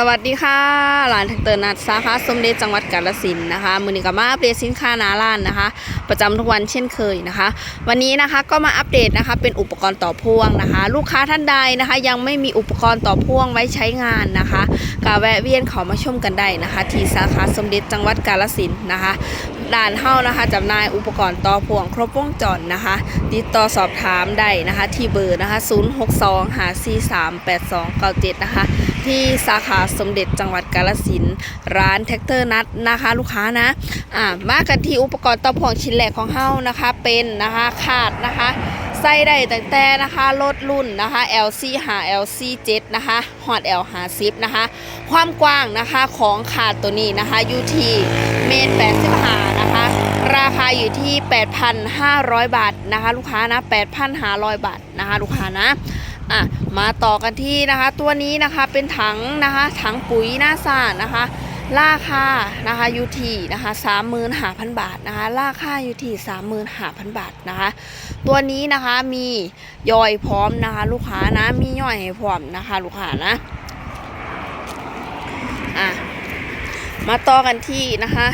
สวัสดีค่ะร้านแท็กเตอร์นัดสาขาสมเด็จจังหวัดกาฬสินนะคะ มือนี้ก็มาอัปเดตสินค้าหนาร้านนะคะ ประจำทุกวันเช่นเคยนะคะ วันนี้นะคะก็มาอัปเดตนะคะ เป็นอุปกรณ์ต่อพ่วงนะคะ ลูกค้าท่านใดนะคะ ยังไม่มีอุปกรณ์ต่อพ่วงไว้ใช้งานนะคะก็แวะเวียนเขามาชมกันได้นะคะ ที่สาขาสมเด็จจังหวัดกาฬสินนะคะด่านเฮ้านะคะจำหน่ายอุปกรณ์ต่อพ่วงครบวงจรนะคะ ติดต่อสอบถามได้นะคะ ที่เบอร์นะคะ 062 5 4 3 8 2 9 7 นะคะ ที่สาขาสมเด็จจังหวัดกาฬสินร้านแท็กเตอร์นัดนะคะ ลูกค้านะอ่ามากันที่อุปกรณ์ต่อพ่วงชิ้นแรกของเฮานะคะ เป็นนะคะขาดนะคะใส่ได้ตั้งแต่นะคะรถรุ่นนะคะ LC 5 LC 7นะคะฮอด L 50นะคะ ความกว้างนะคะของขาดตัวนี้นะคะอยู่ที่เมตร85นะคะ ราคาอยู่ที่ 8,500 บาทนะคะ ลูกค้านะ 8,500 บาทนะคะ ลูกค้านะ อะมาต่อกันที่นะคะ ตัวนี้นะคะเป็นถังนะคะถังปุ๋ยหน้าสานนะคะ ราคานะคะยูทีนะคะ35,000บาทนะคะ ราคาอยู่ที่35,000บาทนะคะ ตัวนี้นะคะมีย่อยพร้อมนะคะ ลูกค้านะมีย่อยให้พร้อมนะคะ ลูกค้านะอะมาต่อกันที่นะคะ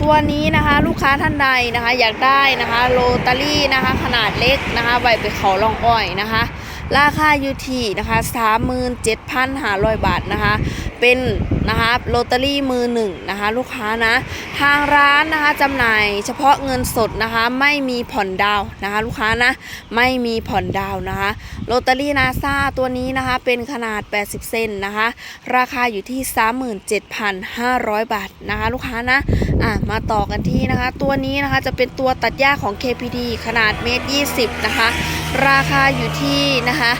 ตัวนี้นะคะลูกค้าท่านใดนะคะอยากได้นะคะโรตารี่นะคะขนาดเล็กนะคะไว้ไปเขาลองอ้อยนะคะ ราคาอยู่ที่นะคะ 37,500 บาทนะคะ เป็น นะคะโรตารี่มือหนึ่งนะคะลูกค้านะ ทางร้านนะคะจำหน่ายเฉพาะเงินสดนะคะไม่มีผ่อนดาวนะคะลูกค้านะไม่มีผ่อนดาวน์นะคะโรตารี่นาซาตัวนี้นะคะเป็นขนาด 80 เซนนะคะราคาอยู่ที่ 37,500 บาทนะคะลูกค้านะอะมาต่อกันที่นะคะตัวนี้นะคะจะเป็นตัวตัดหญ้าของ KPD ขนาดเมตร 20 นะคะราคาอยู่ที่นะคะ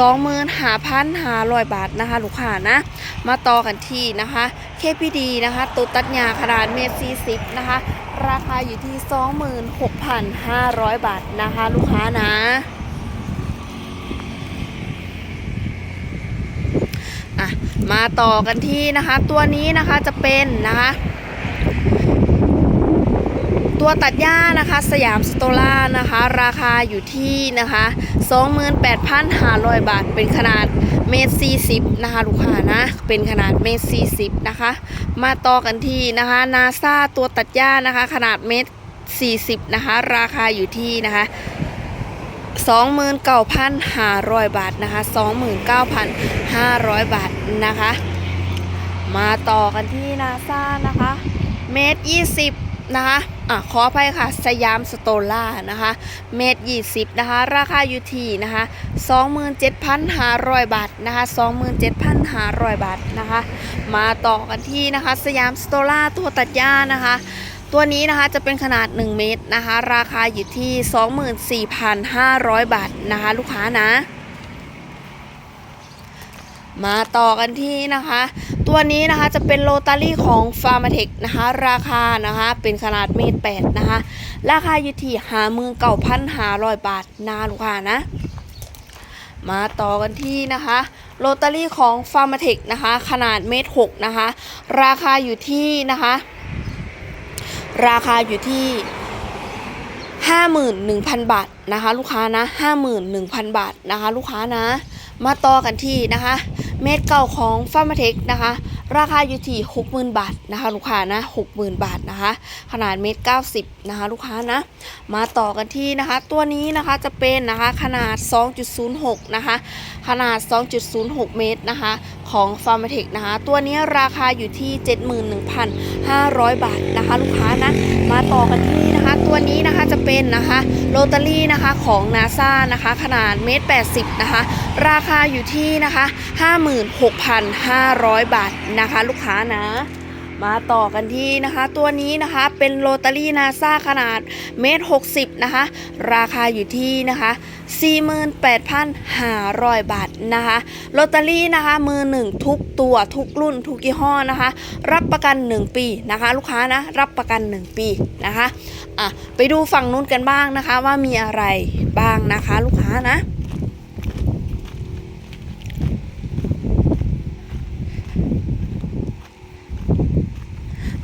25,500บาทนะคะ ลูกค้านะ มาต่อกันที่นะคะ KPD นะคะตัวตัดหญ้าขนาดเมตร40 นะคะ ราคาอยู่ที่ 26,500 บาทนะคะ ลูกค้านะมาต่อกันที่นะคะ ตัวนี้นะคะจะเป็นนะคะ ตัวตัดหญ้านะคะสยามสโตล่านะคะ ราคาอยู่ที่นะคะ28,500 บาท เป็นขนาดเมตร40นะคะลูกค้านะ เป็นขนาดเมตร40นะคะ มาต่อกันที่นะคะนาซาตัวตัดหญ้านะคะ ขนาดเมตร40นะคะ ราคาอยู่ที่นะคะ29,500 บาทนะคะ 29,500 บาทนะคะ มาต่อกันที่นาซานะคะ เมตร 20 นะคะ อะขออภัยค่ะ สยามสโตล่านะคะ เมตร20นะคะ ราคาอยู่ที่นะคะ27,500บาทนะคะ27,500บาทนะคะ มาต่อกันที่นะคะ สยามสโตล่าตัวตัดหญ้านะคะตัวนี้นะคะจะเป็นขนาด 1 เมตรนะคะ ราคาอยู่ที่ 24,500 บาทนะคะ ลูกค้านะ มาต่อกันที่นะคะ ตัวนี้นะคะจะเป็นโรตารี่ของ f a r m a t e c นะคะ ราคานะคะเป็นขนาดเมตรแปดนะคะ ราคาอยู่ที่หามือเก่าพันหาร้อยบาทนะลูกค้านะ มาต่อกันที่นะคะโรตารี่ของ f a r m a t e c นะคะ ขนาดเมตรหกนะคะ ราคาอยู่ที่นะคะ ราคาอยู่ที่51,000 บาทนะคะ ลูกค้านะ 51,000 บาทนะคะ ลูกค้านะ มาต่อกันที่นะคะ เม็ดเก่าของฟาร์มาเทคนะคะ ราคาอยู่ที่ 60,000 บาทนะคะ ลูกค้านะ 60,000 บาทนะคะ ขนาดเม็ด90 นะคะ ลูกค้านะ มาต่อกันที่นะคะ ตัวนี้นะคะจะเป็นนะคะขนาด 2.06 นะคะ ขนาด 2.06 เมตรนะคะ ของ f a r m a t e c นะคะ ตัวนี้ราคาอยู่ที่ 71,500 บาทนะคะ ลูกค้านะ มาต่อกันที่นะ ตัวนี้นะคะจะเป็นนะคะโรตารี่นะคะของ NASA นะคะ ขนาดเมตร80นะคะ ราคาอยู่ที่นะคะ56,500บาทนะคะ ลูกค้านะ มาต่อกันที่นะคะ ตัวนี้นะคะเป็นโรตารี่นาซาขนาดเมตร60นะคะ ราคาอยู่ที่นะคะ48,500 บาทนะคะโรตารี่นะคะ มือหนึ่งทุกตัวทุกรุ่นทุกยี่ห้อนะคะ รับประกัน 1 ปีนะคะ ลูกค้านะ รับประกัน 1 ปีนะคะอะไปดูฝั่งนู้นกันบ้างนะคะว่ามีอะไรบ้างนะคะ ลูกค้านะ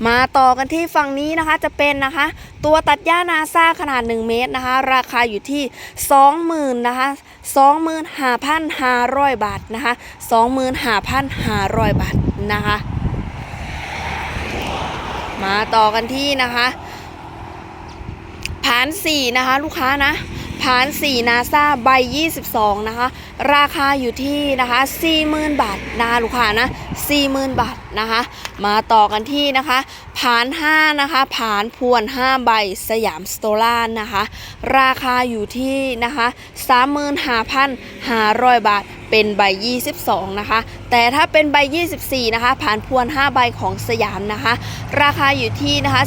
มาต่อกันที่ฝั่งนี้นะคะจะเป็นนะคะ ตัวตัดหญ้านาซาขนาด 1 เมตรนะคะ ราคาอยู่ที่ 20,000นะคะ25,500 บาทนะคะ25,500 บาทนะคะ มาต่อกันที่นะคะผาน4นะคะลูกค้านะผาน4นาซาใบ 22 นะคะ ราคาอยู่ที่นะคะ40,000 บาทนะคะลูกค้านะ 40,000 บาทนะคะ มาต่อกันที่นะคะผาน5นะคะผานพวน 5 ใบสยามสโตลานนะคะ ราคาอยู่ที่นะคะ35,500 บาทเป็นใบ 22 นะคะ แต่ถ้าเป็นใบ 24 นะคะ ผ่านพวน 5 ใบของสยามนะคะ ราคาอยู่ที่นะคะ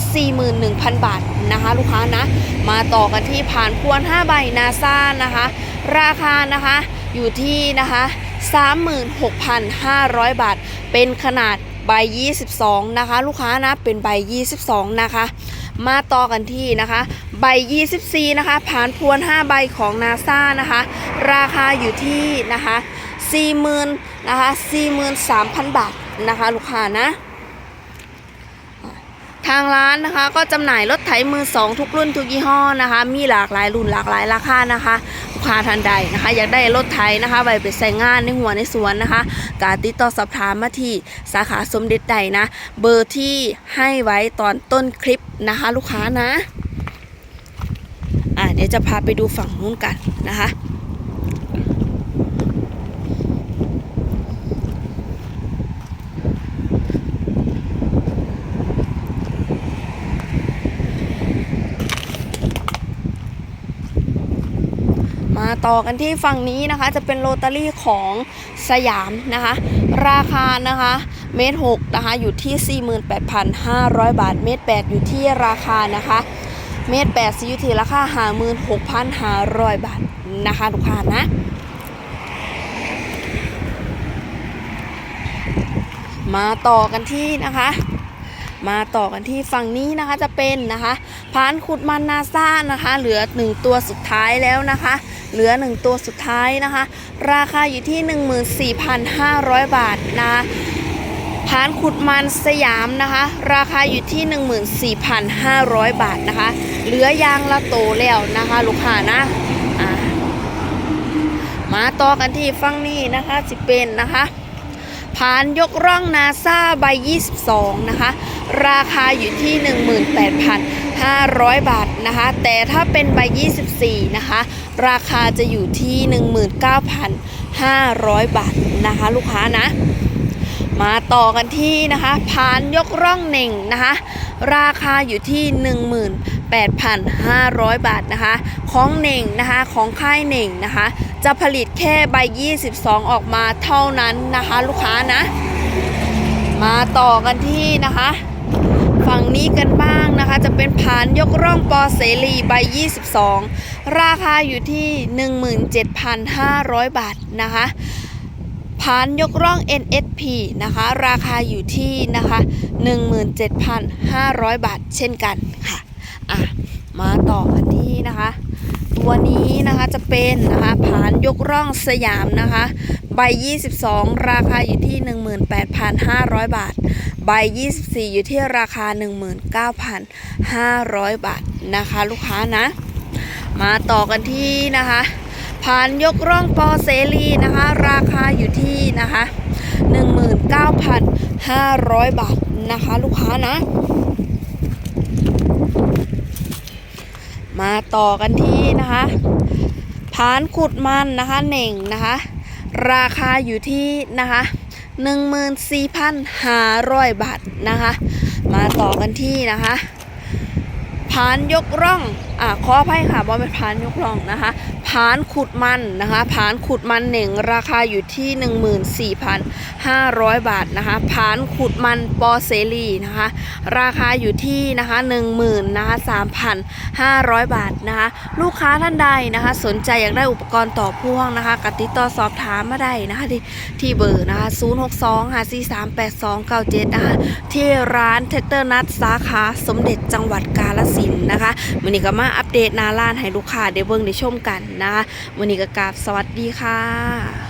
41,000 บาทนะคะ ลูกค้านะ มาต่อกันที่ผ่านพวน 5 ใบนาซ่านะคะ ราคานะคะอยู่ที่นะคะ 36,500 บาท เป็นขนาดใบ 22 นะคะ ลูกค้านะเป็นใบ 22 นะคะ มาต่อกันที่นะคะ ใบ 24 นะคะผ่านพวน 5 ใบของนาซานะคะ ราคาอยู่ที่นะคะ40,000นะคะ43,000 บาทนะคะ ลูกค้านะทางร้านนะคะก็จำหน่ายรถไถมือสองทุกรุ่นทุกยี่ห้อนะคะ มีหลากหลายรุ่นหลากหลายราคานะคะ ค้าท่านใดนะคะ อยากได้รถไทยนะคะไปไปใส่งานในหัวในสวนนะคะ การติดต่อสอบถามมาที่สาขาสมเด็จใดนะ เบอร์ที่ให้ไว้ตอนต้นคลิปนะคะ ลูกค้านะ อะเดี๋ยวจะพาไปดูฝั่งนู้นกันนะคะ ต่อกันที่ฝั่งนี้นะคะ จะเป็นโรตารี่ของสยามนะคะ ราคานะคะเมตรหกนะคะอยู่ที่ 48,500 บาท เมตรแปดอยู่ที่ราคานะคะเมตรแปดซีอยู่ที่ราคา56,500บาทนะคะทุกค้านะมาต่อกันที่นะคะ มาต่อกันที่ฝั่งนี้นะคะจะเป็นนะคะพานขุดมันนาซ่านะคะ เหลือ 1 ตัวสุดท้ายแล้วนะคะ เหลือ 1 ตัวสุดท้ายนะคะ ราคาอยู่ที่ 14,500 บาทนะคะพานขุดมันสยามนะคะ ราคาอยู่ที่ 14,500 บาทนะคะ เหลือยางละโตแล้วนะคะ ลูกค้านะมาต่อกันที่ฝั่งนี้นะคะจะเป็นนะคะ ผานยกร่องนาซาใบ 22 นะคะ ราคาอยู่ที่ 18,500 บาทนะคะ แต่ถ้าเป็นใบ 24 นะคะ ราคาจะอยู่ที่ 19,500 บาทนะคะ ลูกค้านะ มาต่อกันที่นะคะผานยกร่องเหน่งนะคะ ราคาอยู่ที่ 18,500 บาทนะคะ ของเหน่งนะคะ ของค่ายเหน่งนะคะ จะผลิตแค่ใบ 22 ออกมาเท่านั้นนะคะ ลูกค้านะ มาต่อกันที่นะคะ ฝั่งนี้กันบ้างนะคะ จะเป็นผานยกร่องปอเสรีใบ 22 ราคาอยู่ที่ 17,500 บาทนะคะผานยกร่อง NSP นะคะ ราคาอยู่ที่นะคะ 17,500 บาทเช่นกันค่ะ อะ มาต่อกันที่นะคะ ตัวนี้นะคะจะเป็นนะคะผานยกร่องสยามนะคะ ใบ 22 ราคาอยู่ที่ 18,500 บาท ใบ 24 อยู่ที่ราคา 19,500 บาทนะคะ ลูกค้านะ มาต่อกันที่นะคะผ่านยกร่องปอเสรีนะคะ ราคาอยู่ที่นะคะ 19,500 บาทนะคะ ลูกค้านะ มาต่อกันที่นะคะผานขุดมันนะคะเหน่งนะคะ ราคาอยู่ที่นะคะ14,500บาทนะคะ มาต่อกันที่นะคะผานยกร่องอะขออภัยค่ะว่าเป็นผานยกร่องนะคะ ผานขุดมันนะคะผานขุดมันเหน่งราคาอยู่ที่ 14,500 บาทนะคะผานขุดมันปอเสรีนะคะราคาอยู่ที่นะคะ10,000นะคะ3,500 บาทนะคะลูกค้าท่านใดนะคะสนใจอยากได้อุปกรณ์ต่อพ่วงนะคะกติดต่อสอบถามมาได้นะคะที่ที่เบอร์นะคะ062 543 8297นะคะที่ร้านเทเตอร์นัทสาขาสมเด็จจังหวัดกาลสินธุ์นะคะวันนี้ก็มาอัปเดตนาร้านให้ลูกค้าได้เบิ่งได้ชมกันนะคะวันนี้ก็กราบสวัสดีค่ะ